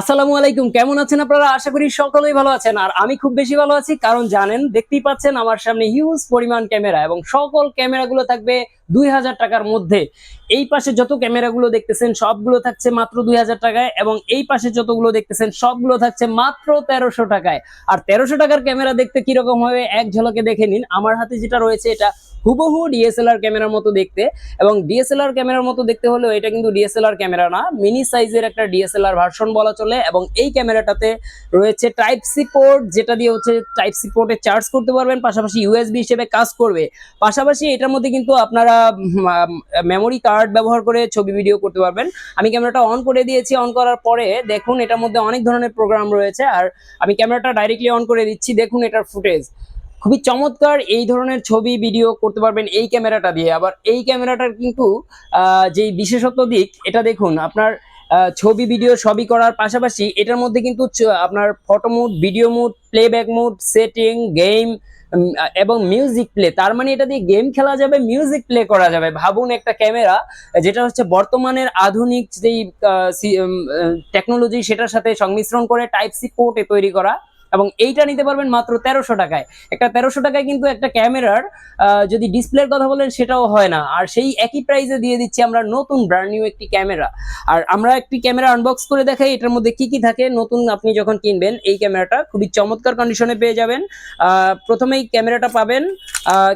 আসসালামু আলাইকুম, কেমন আছেন আপনারা? আশা করি সকলেই ভালো আছেন। আর আমি খুব বেশি ভালো আছি, কারণ জানেন, দেখতেই পাচ্ছেন আমার সামনে হিউজ পরিমাণ ক্যামেরা এবং সকল ক্যামেরাগুলো থাকবে দুই হাজার টাকার মধ্যে। এই পাশে যত ক্যামেরাগুলো দেখতেছেন, সবগুলো থাকছে মাত্র দুই হাজার টাকায় এবং এই পাশে যতগুলো দেখতেছেন, সবগুলো থাকছে মাত্র তেরোশো টাকায়। আর তেরোশো টাকার ক্যামেরা দেখতে কীরকম হবে, এক ঝলকে দেখে নিন। আমার হাতে যেটা রয়েছে, এটা হুবহু ডিএসএলআর ক্যামেরার মতো দেখতে এবং ডিএসএলআর ক্যামেরার মতো দেখতে হলেও এটা কিন্তু ডিএসএলআর ক্যামেরা না, মিনি সাইজের একটা ডিএসএলআর ভার্সন বলা চলে এবং এই ক্যামেরাটাতে রয়েছে টাইপ সি পোর্ট, যেটা দিয়ে হচ্ছে টাইপ সি পোর্টে চার্জ করতে পারবেন, পাশাপাশি ইউএসবি হিসেবে কাজ করবে। পাশাপাশি এটার মধ্যে কিন্তু আপনারা মেমোরি কার্ড ব্যবহার করে ছবি ভিডিও করতে পারবেন। আমি ক্যামেরাটা অন করে দিয়েছি অন করার পরে দেখুন এটার মধ্যে অনেক ধরনের প্রোগ্রাম রয়েছে। আর আমি ক্যামেরাটা ডাইরেক্টলি অন করে দিচ্ছি, দেখুন এটার ফুটেজ খুবই চমৎকার এই ধরনের ছবি ভিডিও করতে পারবেন এই ক্যামেরাটা দিয়ে। আবার এই ক্যামেরাটার কিন্তু যে বিশেষত্ব দিক, এটা দেখুন, আপনার ছবি ভিডিও সবই করার পাশাপাশি এটার মধ্যে কিন্তু আপনার photo mode video mode playback mode setting game এবং মিউজিক প্লে তার মানে এটা দিয়ে গেম খেলা যাবে মিউজিক প্লে করা যাবে। ভাবুন একটা ক্যামেরা যেটা হচ্ছে বর্তমানের আধুনিক যেই টেকনোলজি সেটার সাথে সংমিশ্রণ করে টাইপ সি পোর্টে তৈরি করা। এবং এইটা নিতে পারবেন মাত্র তেরোশো টাকায়। একটা তেরোশো টাকায় কিন্তু একটা ক্যামেরার যদি ডিসপ্লের কথা বলেন সেটাও হয় না। আর সেই একই প্রাইসে দিয়ে দিচ্ছি আমরা নতুন ব্র্যান্ড নিউ একটি ক্যামেরা। আর আমরা একটি ক্যামেরা আনবক্স করে দেখাই, এটার মধ্যে কি কি থাকে, নতুন আপনি যখন কিনবেন, এই ক্যামেরাটা খুবই চমৎকার কন্ডিশনে পেয়ে যাবেন। প্রথমেই ক্যামেরাটা পাবেন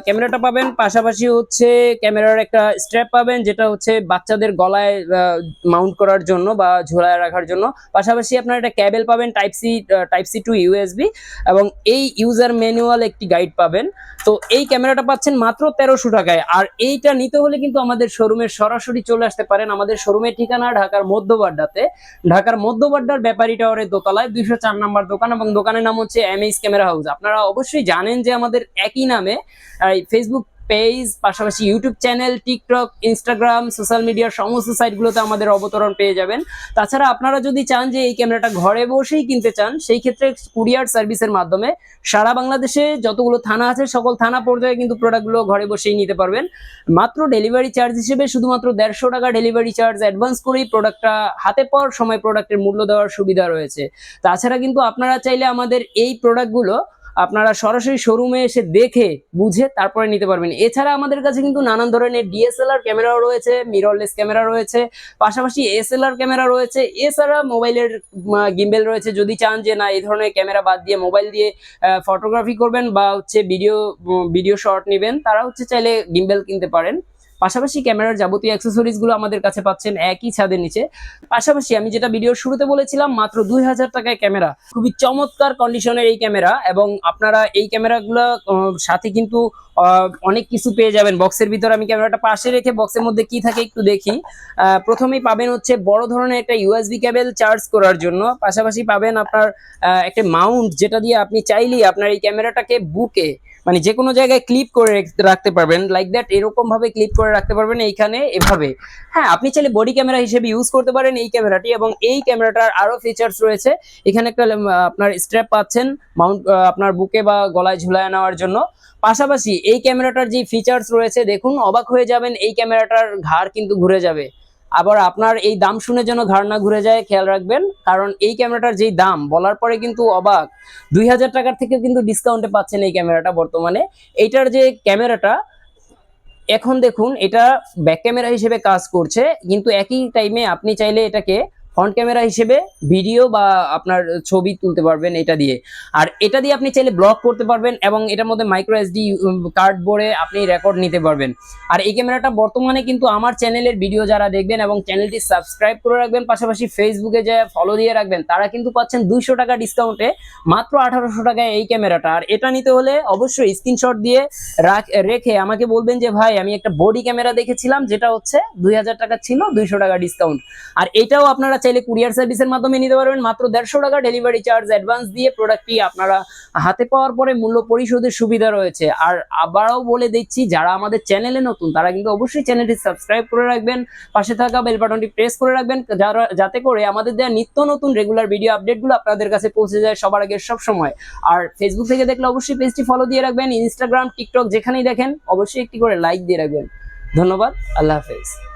ক্যামেরাটা পাবেন পাশাপাশি হচ্ছে ক্যামেরার একটা স্ট্র্যাপ পাবেন, যেটা হচ্ছে বাচ্চাদের গলায় মাউন্ট করার জন্য বা ঝোলায় রাখার জন্য। পাশাপাশি আপনার একটা ক্যাবেল পাবেন type C type C to USB এবং এই ইউজার ম্যানুয়াল একটি গাইড পাবেন। তো এই ক্যামেরাটা পাচ্ছেন মাত্র তেরোশো টাকায়। আর এইটা নিতে হলে কিন্তু আমাদের শোরুমে সরাসরি চলে আসতে পারেন। আমাদের শোরুমের ঠিকানা ঢাকার মধ্যবাড্ডাতে। ঢাকার মধ্যবাড্ডার ব্যাপারী টাওয়ারের দোতলায় দুইশো চার নাম্বার দোকান এবং দোকানের নাম হচ্ছে এম ক্যামেরা হাউস আপনারা অবশ্যই জানেন যে আমাদের একই নামে ফেসবুক পেজ পাশাপাশি YouTube channel TikTok Instagram social মিডিয়ার সমস্ত সাইটগুলোতে আমাদের অবতরণ পেয়ে যাবেন। তাছাড়া আপনারা যদি চান যে এই ক্যামেরাটা ঘরে বসেই কিনতে চান, সেই ক্ষেত্রে কুরিয়ার সার্ভিসের মাধ্যমে সারা বাংলাদেশে যতগুলো থানা আছে, সকল থানা পর্যায়ে কিন্তু প্রোডাক্টগুলো ঘরে বসেই নিতে পারবেন। মাত্র ডেলিভারি চার্জ হিসেবে শুধুমাত্র দেড়শো টাকা ডেলিভারি চার্জ অ্যাডভান্স করেই প্রোডাক্টটা হাতে পাওয়ার সময় প্রোডাক্টের মূল্য দেওয়ার সুবিধা রয়েছে। তাছাড়া কিন্তু আপনারা চাইলে আমাদের এই প্রোডাক্টগুলো আপনারা সরাসরি শোরুমে এসে দেখে, বুঝে তারপরে নিতে পারবেন। এছাড়া আমাদের কাছে কিন্তু নানান ধরনের ডিএসএলআর ক্যামেরাও রয়েছে মিররলেস ক্যামেরা রয়েছে, পাশাপাশি এসএলআর ক্যামেরা রয়েছে, এছাড়া মোবাইলের গিম্বেল রয়েছে। যদি চান যে, না, এই ধরনের ক্যামেরা বাদ দিয়ে মোবাইল দিয়ে ফটোগ্রাফি করবেন বা হচ্ছে ভিডিও ভিডিও শট নেবেন, তারা হচ্ছে চাইলে গিম্বেল কিনতে পারেন। পাশাপাশি ক্যামেরার যাবতীয় অ্যাক্সেসরিজগুলো আমাদের কাছে পাচ্ছেন একই ছাদের নিচে। পাশাপাশি আমি যেটা ভিডিওর শুরুতে বলেছিলাম, মাত্র দুই হাজার টাকায় ক্যামেরা। খুবই চমৎকার কন্ডিশনের এই ক্যামেরা এবং আপনারা এই ক্যামেরাগুলো সাথে কিন্তু অনেক কিছু পেয়ে যাবেন। বক্সের ভিতর আমি ক্যামেরাটা পাশে রেখে বক্সের মধ্যে কি থাকে একটু দেখি। প্রথমেই পাবেন হচ্ছে বড় ধরনের একটা ইউএসবি কেবল চার্জ করার জন্য। পাশাপাশি পাবেন আপনার একটা মাউন্ট যেটা দিয়ে আপনি চাইলেই আপনার এই ক্যামেরাটাকে বুকে মানে যে কোনো জায়গায় ক্লিপ করে রাখতে পারবেন লাইক দ্যাট এরকম ভাবে ক্লিপ করে রাখতে পারবেন এইখানে এভাবে। হ্যাঁ আপনি চাইলে বডি ক্যামেরা হিসেবে ইউজ করতে পারেন এই ক্যামেরাটি এবং এই ক্যামেরাটার আরও ফিচার্স রয়েছে। এখানে একটা আপনার স্ট্র্যাপ পাচ্ছেন মাউন্ট আপনার বুকে বা গলায় ঝুলায় নেওয়ার জন্য। পাশাপাশি এই ক্যামেরাটার যে ফিচার্স রয়েছে, দেখুন, অবাক হয়ে যাবেন, এই ক্যামেরাটার ঘাড় কিন্তু ঘুরে যাবে। আবার আপনার এই দাম শুনে যেন ধারণা ঘুরে যায়, খেয়াল রাখবেন। কারণ এই ক্যামেরাটার যেই দাম, বলার পরে কিন্তু অবাক। দুই হাজার টাকার থেকে কিন্তু ডিসকাউন্টে পাচ্ছেন এই ক্যামেরাটা বর্তমানে। এইটার যে ক্যামেরাটা, এখন দেখুন, এটা ব্যাক ক্যামেরা হিসেবে কাজ করছে। কিন্তু একই টাইমে আপনি চাইলে এটাকে ফ্রন্ট ক্যামেরা হিসেবে ভিডিও বা আপনার ছবি তুলতে পারবেন এটা দিয়ে। আর এটা দিয়ে আপনি চাইলে ব্লগ করতে পারবেন এবং এটার মধ্যে মাইক্রো এসডি কার্ড ভরে আপনি রেকর্ড নিতে পারবেন। আর এই ক্যামেরাটা বর্তমানে কিন্তু আমার চ্যানেলের ভিডিও যারা দেখবেন এবং চ্যানেলটি সাবস্ক্রাইব করে রাখবেন, পাশাপাশি ফেসবুকে যে ফলো দিয়ে রাখবেন, তারা কিন্তু পাচ্ছেন দুইশো টাকা ডিসকাউন্টে মাত্র আঠারোশো টাকায় এই ক্যামেরাটা আর এটা নিতে হলে অবশ্যই স্ক্রিনশট দিয়ে রাখ- রেখে আমাকে বলবেন যে, ভাই, আমি একটা বডি ক্যামেরা দেখেছিলাম, যেটা হচ্ছে দুই হাজার টাকা ছিল, দুইশো টাকা ডিসকাউন্ট আর এটাও আপনারা চাইলে কুরিয়ার সার্ভিসের মাধ্যমে নিতে পারবেন। মাত্র দেড়শো টাকা ডেলিভারি চার্জ অ্যাডভান্স দিয়ে প্রোডাক্টটি আপনারা হাতে পাওয়ার পরে মূল্য পরিশোধের সুবিধা রয়েছে। আর আবারও বলে দিচ্ছি, যারা আমাদের চ্যানেলে নতুন, তারা কিন্তু অবশ্যই চ্যানেলটি সাবস্ক্রাইব করে রাখবেন। পাশে থাকা বেল বাটনটি প্রেস করে রাখবেন, যারা যাতে করে আমাদের দেওয়া নিত্য নতুন রেগুলার ভিডিও আপডেটগুলো আপনাদের কাছে পৌঁছে যায় সবার আগে সব সময়। আর ফেসবুক থেকে দেখলে অবশ্যই পেজটি ফলো দিয়ে রাখবেন। ইনস্টাগ্রাম টিকটক যেখানেই দেখেন, অবশ্যই একটি করে লাইক দিয়ে রাখবেন। ধন্যবাদ, আল্লাহ হাফেজ।